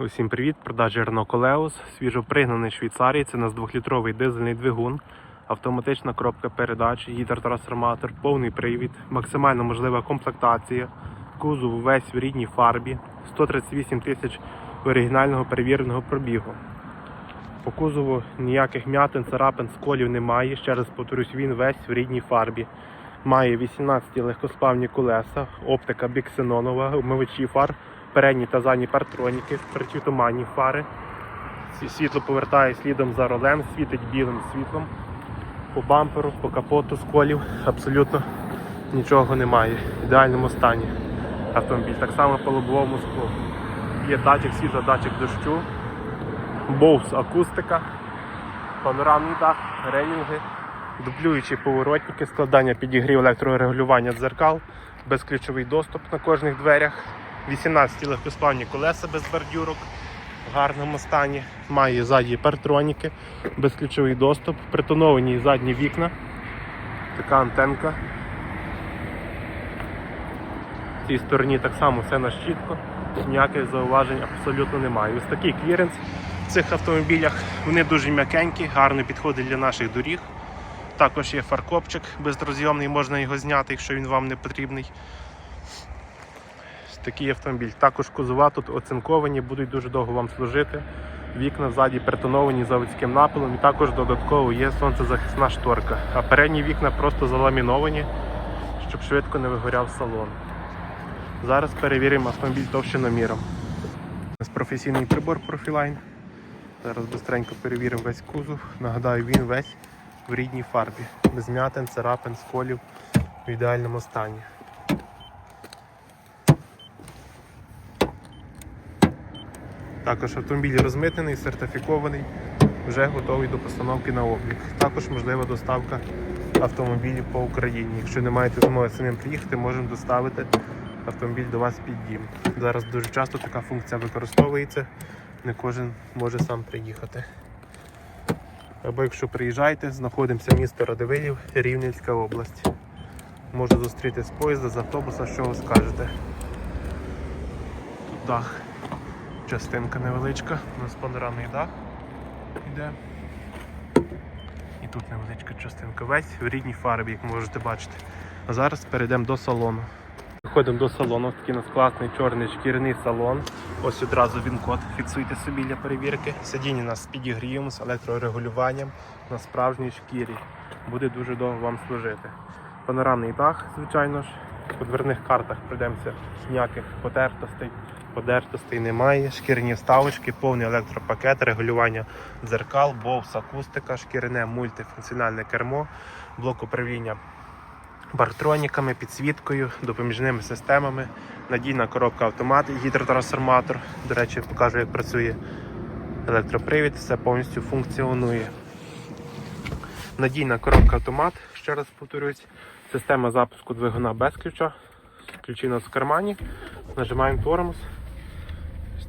Усім привіт! Продажі Renault Coleos, свіжопригнаний Швейцарії. Це у нас 2-літровий дизельний двигун, автоматична коробка передач, гідротрансформатор, повний привід, максимально можлива комплектація, кузов весь в рідній фарбі, 138 тисяч оригінального перевіреного пробігу. По кузову ніяких м'ятин, царапин, сколів немає. Ще раз повторюсь, він весь в рідній фарбі. Має 18 легкосплавні колеса, оптика біксенонова, умивачі фар, передні та задні партроніки, притютуманні фари. Світло повертає слідом за ролем, світить білим світлом. По бамперу, по капоту сколів абсолютно нічого немає. В ідеальному стані автомобіль. Так само по лобовому склу. Є датчик світла, датчик дощу, Bose акустика, панорамний дах, релінги, дублюючі поворотники, складання підігрів електрорегулювання дзеркал, безключовий доступ на кожних дверях, 18 легкосплавні колеса без бордюрок в гарному стані, має задні партроніки, безключовий доступ, притоновані задні вікна, така антенка. В цій стороні так само все на щітко, ніяких зауважень абсолютно немає. Ось такий кліренс в цих автомобілях. Вони дуже м'якенькі, гарно підходять для наших доріг. Також є фаркопчик безрозйомний, можна його зняти, якщо він вам не потрібний. Ось такий автомобіль. Також кузова тут оцинковані, будуть дуже довго вам служити. Вікна ззаді притоновані заводським напилом і також додатково є сонцезахисна шторка. А передні вікна просто заламіновані, щоб швидко не вигоряв салон. Зараз перевіримо автомобіль товщиноміром. У нас професійний прибор Profiline. Зараз быстренько перевіримо весь кузов. Нагадаю, він весь в рідній фарбі. Без м'ятин, царапин, сколів в ідеальному стані. Також автомобіль розмитнений, сертифікований, вже готовий до постановки на облік. Також можлива доставка автомобілів по Україні. Якщо не маєте змоги самим приїхати, можемо доставити автомобіль до вас під дім. Зараз дуже часто така функція використовується, не кожен може сам приїхати. Або якщо приїжджаєте, знаходимося місто Радивилів, Рівненська область. Можу зустріти з поїзда, з автобуса, що ви скажете. Тут дах, частинка невеличка, у нас панорамний дах йде. І тут невеличка частинка. Весь в рідній фарбі, як можете бачити. А зараз перейдемо до салону. Виходимо до салону, такий у нас класний чорний шкіряний салон. Ось одразу він код. Фіксуйте собі для перевірки. Сидіння у нас з підігрівом, з електрорегулюванням на справжній шкірі. Буде дуже довго вам служити. Панорамний дах, звичайно ж. По дверних картах пройдемося ніяких потертостей. Подертостей немає. Шкіряні вставочки, повний електропакет, регулювання дзеркал, бовс, акустика, шкіряне мультифункціональне кермо, блок управління партроніками, підсвіткою, допоміжними системами, надійна коробка автомат, гідротрансформатор. До речі, покажу, як працює електропривід, все повністю функціонує. Надійна коробка автомат, ще раз повторюсь, система запуску двигуна без ключа. Ключі у нас в кармані. Нажимаємо тормоз.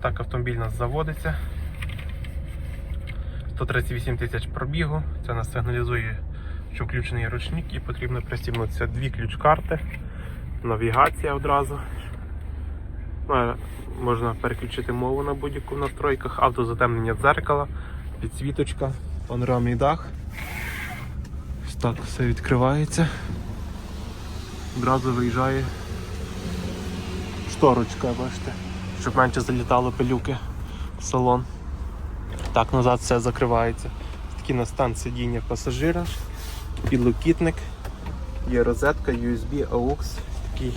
Так автомобіль у нас заводиться. 138 тисяч пробігу. Це нас сигналізує що включений ручник і потрібно пристібнутися дві ключ-карти, навігація одразу. Ну, Можна переключити мову на будь-яку в настройках, автозатемнення дзеркала, підсвіточка, панорамний дах. Ось так все відкривається. Одразу виїжджає шторочка, бачите, щоб менше залітало пилюки в салон. Так, назад все закривається. Такий на стан сидіння пасажира підлокітник, є розетка, USB, AUX, такий,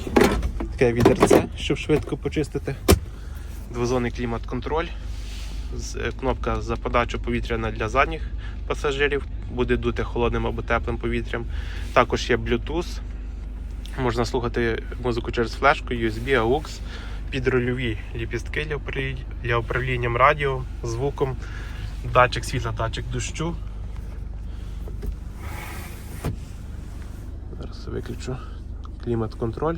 таке відерце, щоб швидко почистити. Двозонний клімат-контроль, е, кнопка за подачу повітря для задніх пасажирів, буде дути холодним або теплим повітрям. Також є Bluetooth, можна слухати музику через флешку, USB, AUX, підрульові ліпістки для управління, радіо, звуком, датчик світла, датчик дощу. Зараз виключу клімат-контроль.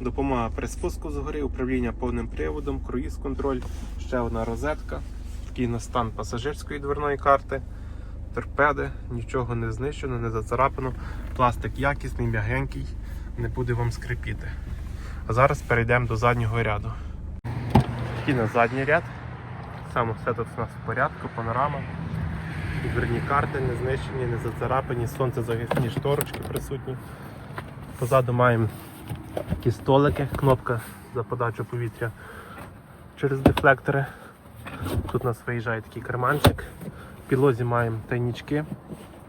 Допомога при спуску згори, управління повним приводом, круїз-контроль, ще одна розетка, такий на стан пасажирської дверної карти, торпеди, нічого не знищено, не зацарапано. Пластик якісний, м'ягенький, не буде вам скрипіти. А зараз перейдемо до заднього ряду. Спокійно задній ряд. Саме все тут у нас в порядку, панорама. Дверні карти не знищені, не зацарапані, сонцезахисні шторочки присутні. Позаду маємо такі столики, кнопка за подачу повітря через дефлектори. Тут у нас виїжджає такий карманчик. В підлозі маємо тайнічки.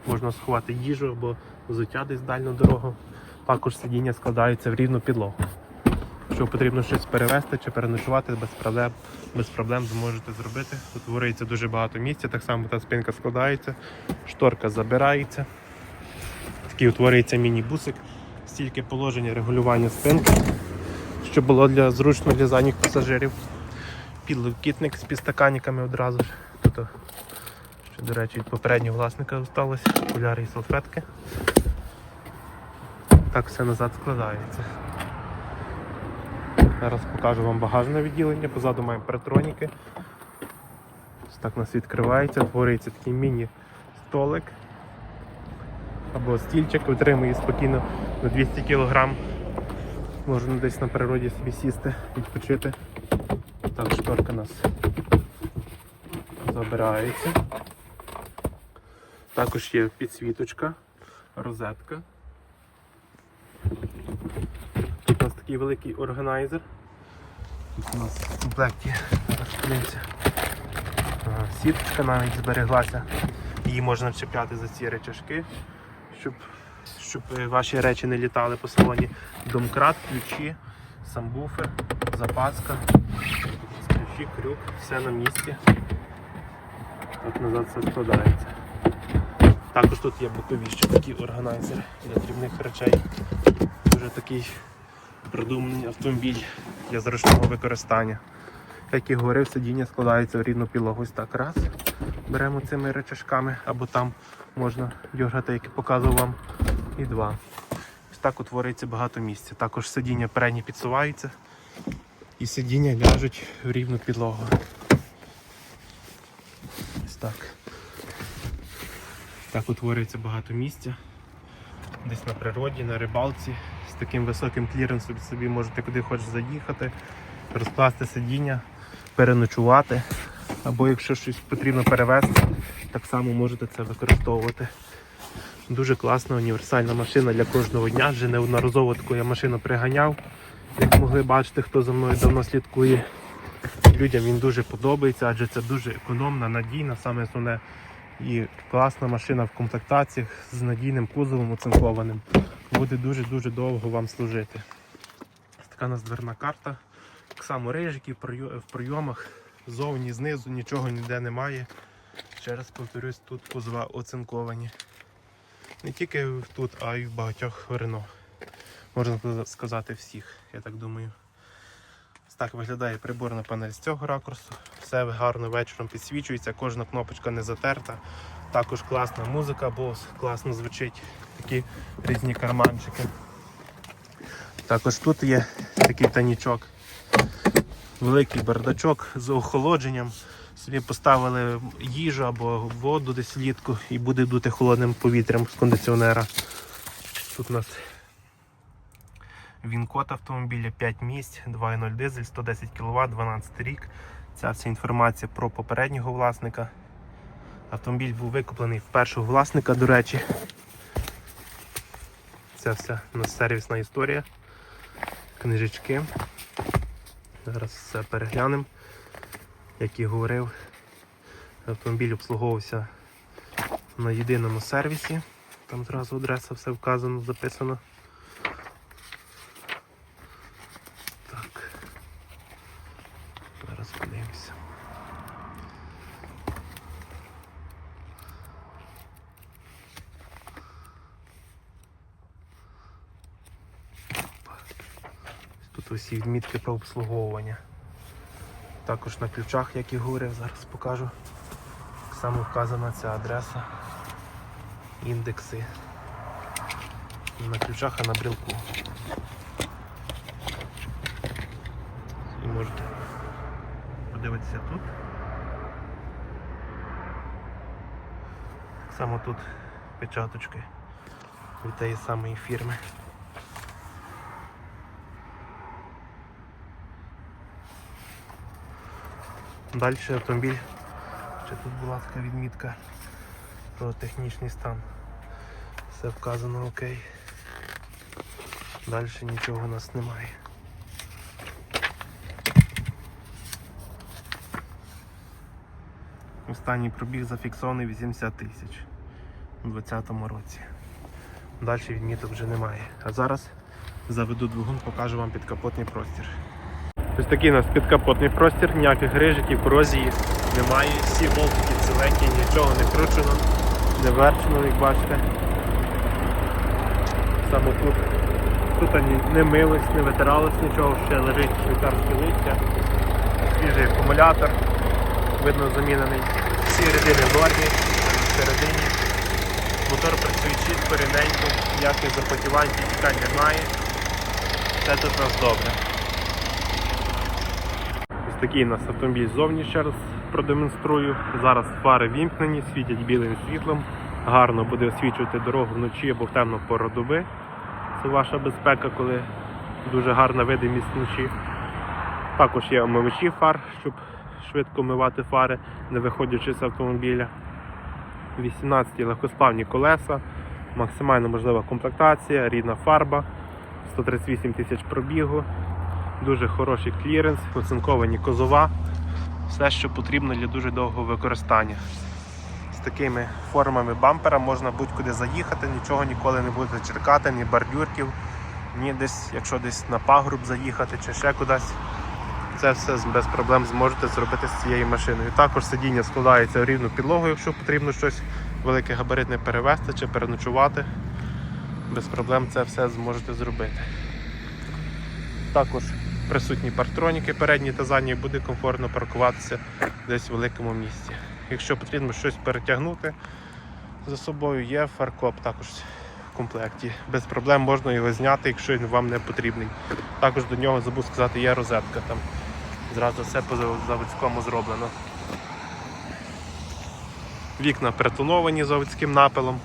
Можна сховати їжу або взуття десь в дальню дорогу. Також сидіння складаються в рівну підлогу. Якщо потрібно щось перевезти чи переночувати, без проблем, без проблем зможете зробити. Утворюється дуже багато місця, так само та спинка складається, шторка забирається. Такий утворюється міні-бусик, стільки положення регулювання спинки, щоб було для зручно для задніх пасажирів. Підлокітник з підстаканниками одразу ж. Тут, що, до речі, від попереднього власника залишилось, окуляри і салфетки. Так все назад складається. Зараз покажу вам багажне відділення. Позаду маємо паратроніки. Ось так у нас відкривається, твориться такий міні-столик або стільчик, витримує спокійно на 200 кг. Можна десь на природі собі сісти, відпочити. Так, шторка у нас забирається. Також є підсвіточка, розетка. Тут у нас такий великий органайзер. Тут у нас в комплекті подивимося, ага, сіточка навіть збереглася. Її можна вчепляти за ці речашки, щоб, щоб е, ваші речі не літали по салоні. Домкрат, ключі, самбуфер, запаска, ключі, крюк, все на місці. Так назад все складається. Також тут є бокові ще такі органайзери для дрібних речей. Дуже такий продуманий автомобіль для зручного використання. Як і говорив, сидіння складається в рідну підлогу. Ось так раз. Беремо цими речашками, або там можна дергати, як і показував вам. І два. Ось так утворюється багато місця. Також сидіння передні підсуваються і сидіння ляжуть в рівну підлогу. Ось так. Так утворюється багато місця. Десь на природі, на рибалці. Таким високим кліренсом собі можете куди хочеш заїхати, розкласти сидіння, переночувати. Або якщо щось потрібно перевезти, так само можете це використовувати. Дуже класна універсальна машина для кожного дня. Вже неодноразово таку я машину приганяв. Як могли бачити, хто за мною давно слідкує. Людям він дуже подобається, адже це дуже економна, надійна, саме основне і класна машина в комплектаціях з надійним кузовом оцинкованим. Буде дуже-дуже довго вам служити. Така у нас дверна карта. Так само рижики в пройомах, ззовні, знизу нічого ніде немає. Ще раз повторюсь, тут кузова оцинковані. Не тільки тут, а й в багатьох Рено. Можна сказати всіх, я так думаю. Так виглядає приборна панель з цього ракурсу. Все гарно вечором підсвічується, кожна кнопочка не затерта. Також класна музика, бос класно звучить, такі різні карманчики. Також тут є такий танічок, великий бардачок з охолодженням. Собі поставили їжу або воду десь влітку і буде дути холодним повітрям з кондиціонера. Тут у нас він код автомобіля 5 місць, 2.0 дизель, 110 кВт, 12 рік. Ця вся інформація про попереднього власника. Автомобіль був викуплений в першого власника, до речі. Це вся у нас сервісна історія. Книжечки. Зараз все переглянемо. Як і говорив, автомобіль обслуговувався на єдиному сервісі. Там зразу адреса все вказано, записано. Так. Зараз подивимося. Тут усі відмітки про обслуговування. Також на ключах, як і говорив, зараз покажу. Само вказана ця адреса, індекси. На ключах, а на брілку. І можете подивитися тут. Так само тут печаточки від тієї самої фірми. Далі автомобіль. Чи тут була така відмітка про технічний стан. Все вказано окей. Далі нічого у нас немає. Останній пробіг зафіксований 80 тисяч у 2020 році. Далі відміток вже немає. А зараз заведу двигун, покажу вам підкапотний простір. Ось такий у нас підкапотний простір, ніяких грижиків, корозії немає. Всі болтики ціленькі, нічого не кручено, не верчено, як бачите. Саме тут. Тут ані не милось, не витиралось нічого, ще лежить швейцарське листя, свіжий акумулятор, видно замінений. Всі рядини в нормі, всередині. Мотор працює чітко, рівненько, ніяких запотівань, тікань немає. Все тут у нас добре. Такий у нас автомобіль ззовні ще раз продемонструю. Зараз фари вімкнені, світять білим світлом. Гарно буде освічувати дорогу вночі або в темну пору доби. Це ваша безпека, коли дуже гарна видимість вночі. Також є омивачі фар, щоб швидко мивати фари, не виходячи з автомобіля. 18 легкосплавні колеса, максимально можлива комплектація, рідна фарба, 138 тисяч пробігу, дуже хороший кліренс, оцинковані козова, все, що потрібно для дуже довгого використання. З такими формами бампера можна будь-куди заїхати, нічого ніколи не буде черкати, ні бордюрків, ні десь, якщо десь на пагруб заїхати чи ще кудись. Це все без проблем зможете зробити з цією машиною. Також сидіння складається в рівну підлогу, якщо потрібно щось велике габаритне перевезти чи переночувати. Без проблем це все зможете зробити. Також присутні партроніки передні та задні, буде комфортно паркуватися десь в великому місці. Якщо потрібно щось перетягнути за собою, є фаркоп також в комплекті. Без проблем можна його зняти, якщо він вам не потрібний. Також до нього забув сказати, є розетка там. Зразу все по заводському зроблено. Вікна притоновані заводським напилом.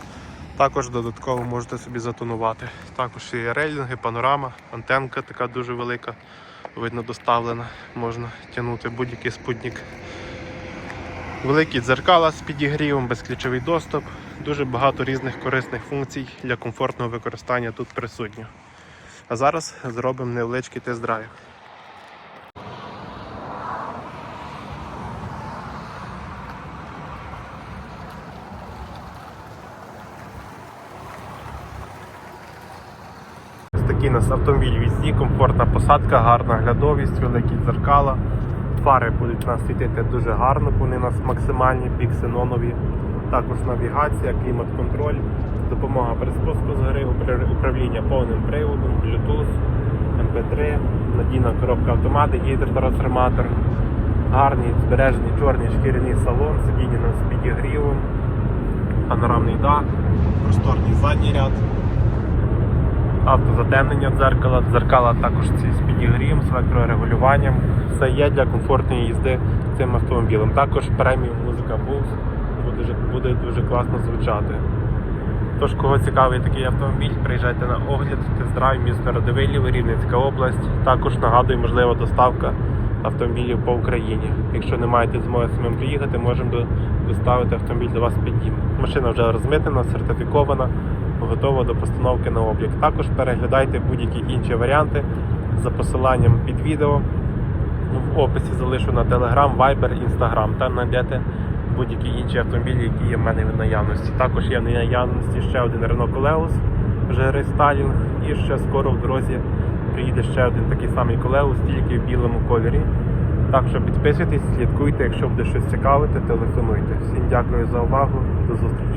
Також додатково можете собі затонувати. Також є рейлінги, панорама, антенка така дуже велика, видно доставлена, можна тягнути будь-який спутник. Великі дзеркала з підігрівом, безключовий доступ, дуже багато різних корисних функцій для комфортного використання тут присутньо. А зараз зробимо невеличкий тест-драйв. Такий у нас автомобіль візді, комфортна посадка, гарна глядовість, великі дзеркала. Фари будуть нас світити дуже гарно, вони у нас максимальні, біксенонові. Також навігація, клімат-контроль, допомога при спуску з гори, управління повним приводом, Bluetooth, MP3, надійна коробка автомати, гідротрансформатор, гарний збережений чорний шкіряний салон, сидіння з підігрівом, панорамний дах, просторний задній ряд автозатемнення дзеркала, дзеркала також ці з підігрієм, з електрорегулюванням. Все є для комфортної їзди цим автомобілем. Також преміум музика Bose буде, буде дуже класно звучати. Тож, кого цікавий такий автомобіль, приїжджайте на огляд, тест-драйв, місто Радивилів, Рівненська область. Також нагадую, можлива доставка автомобілів по Україні. Якщо не маєте змоги самим приїхати, можемо доставити автомобіль до вас під дім. Машина вже розмитнена, сертифікована, готова до постановки на облік. Також переглядайте будь-які інші варіанти за посиланням під відео. В описі залишу на Telegram, Viber, Instagram. Там знайдете будь-які інші автомобілі, які є в мене в наявності. Також є в наявності ще один Renault Coleos, вже рестайлінг, і ще скоро в дорозі приїде ще один такий самий Coleos, тільки в білому кольорі. Так що підписуйтесь, слідкуйте, якщо буде щось цікавити, телефонуйте. Всім дякую за увагу, до зустрічі.